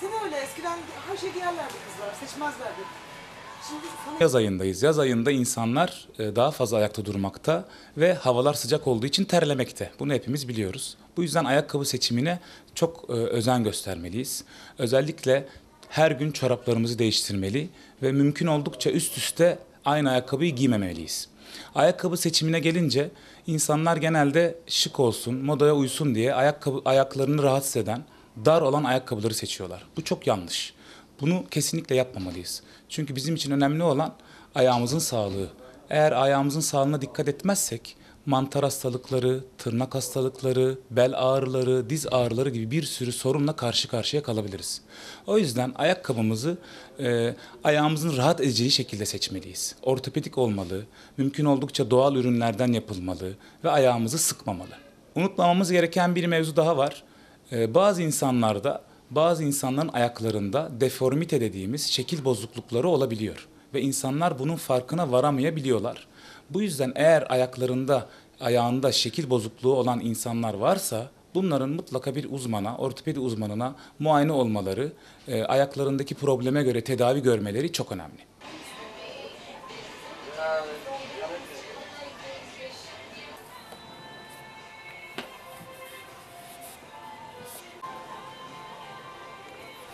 De öyle. Eskiden her şey giyerlerdi kızlar. Seçmezlerdi. Yaz ayındayız. Yaz ayında insanlar e, daha fazla ayakta durmakta ve havalar sıcak olduğu için terlemekte. Bunu hepimiz biliyoruz. Bu yüzden ayakkabı seçimine çok e, özen göstermeliyiz. Özellikle her gün çoraplarımızı değiştirmeli ve mümkün oldukça üst üste aynı ayakkabıyı giymemeliyiz. Ayakkabı seçimine gelince insanlar genelde şık olsun, modaya uysun diye ayakkabı ayaklarını rahatsız eden dar olan ayakkabıları seçiyorlar. Bu çok yanlış. Bunu kesinlikle yapmamalıyız. Çünkü bizim için önemli olan ayağımızın sağlığı. Eğer ayağımızın sağlığına dikkat etmezsek mantar hastalıkları, tırnak hastalıkları, bel ağrıları, diz ağrıları gibi bir sürü sorunla karşı karşıya kalabiliriz. O yüzden ayakkabımızı e, ayağımızın rahat edeceği şekilde seçmeliyiz. Ortopedik olmalı, mümkün oldukça doğal ürünlerden yapılmalı ve ayağımızı sıkmamalı. Unutmamamız gereken bir mevzu daha var. Ee, bazı insanlarda, bazı insanların ayaklarında deformite dediğimiz şekil bozuklukları olabiliyor. Ve insanlar bunun farkına varamayabiliyorlar. Bu yüzden eğer ayaklarında, ayağında şekil bozukluğu olan insanlar varsa bunların mutlaka bir uzmana, ortopedi uzmanına muayene olmaları, e, ayaklarındaki probleme göre tedavi görmeleri çok önemli.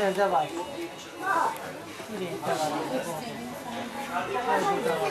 Renklerde var. Bir renkte var.